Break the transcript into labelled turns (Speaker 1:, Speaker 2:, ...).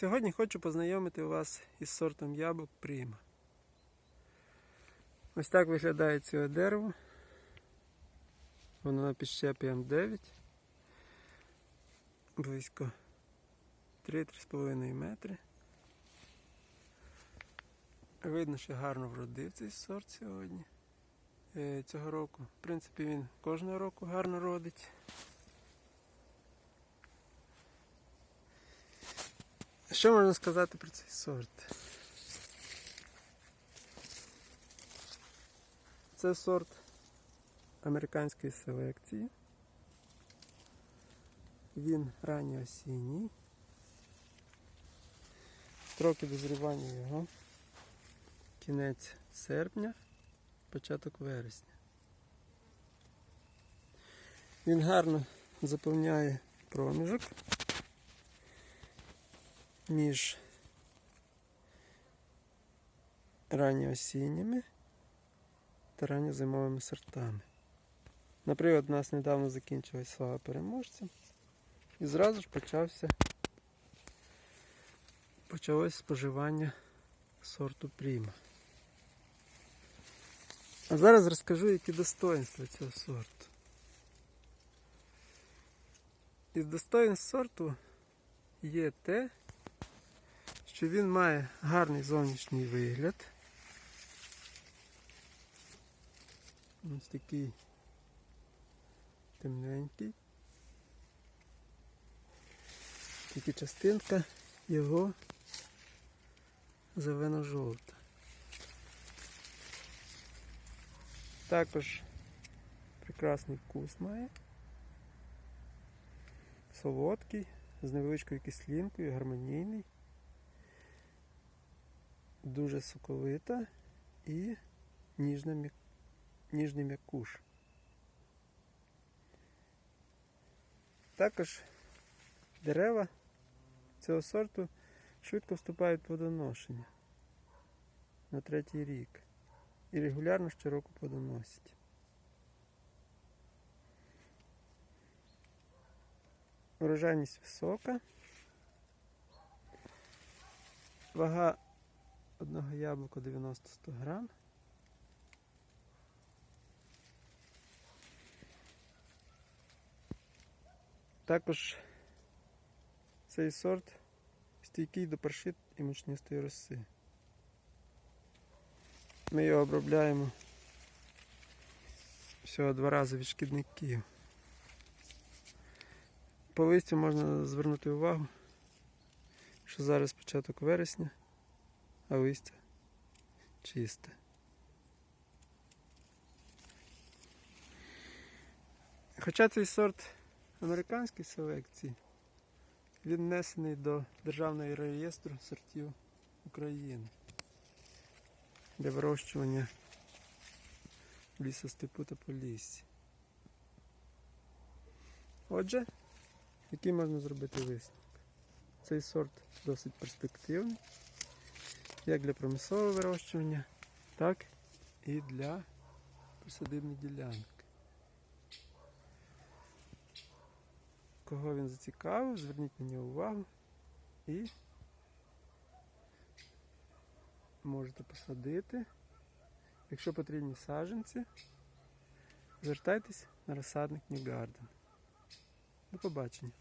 Speaker 1: Сьогодні хочу познайомити вас із сортом яблук Пріма. Ось так виглядає цього дерево. Воно на підщепі М9. Близько 3-3,5 метри. Видно, що гарно вродив цей сорт сьогодні. Е, Цього року. В принципі, він кожного року гарно родить. Що можна сказати про цей сорт? Це сорт американської селекції. Він ранньоосінній. Строки дозрівання його. Кінець серпня, початок вересня. Він гарно заповняє проміжок між ранньоосінніми та ранньозимовими сортами. Наприклад, у нас недавно закінчилась слава переможця і зразу ж почався почалось споживання сорту Пріма. А зараз розкажу, які достоинства цього сорту. Із достоинств сорту є те, що він має гарний зовнішній вигляд. Ось такий темненький. Тільки частинка його зелено-жовта. Також прекрасний вкус має. Солодкий, з невеличкою кислинкою, гармонійний дуже соковита і ніжна, ніжний м'якуш. Також дерева цього сорту швидко вступають в плодоношення на третій рік і регулярно щороку плодоносять. Урожайність висока. Вага одного яблука 90-100 грам. Також цей сорт стійкий до паршит і мучнистої роси. Ми його обробляємо всього два рази від шкідників. По листю можна звернути увагу, що зараз початок вересня а листя чисте. Хоча цей сорт американської селекції, він внесений до Державного реєстру сортів України для вирощування лісостепу та поліссі. Отже, який можна зробити висновок? Цей сорт досить перспективний як для промислового вирощування, так і для присадибних ділянок. Кого він зацікавив, зверніть на нього увагу і можете посадити. Якщо потрібні саджанці, звертайтесь на розсадник New Garden. До побачення.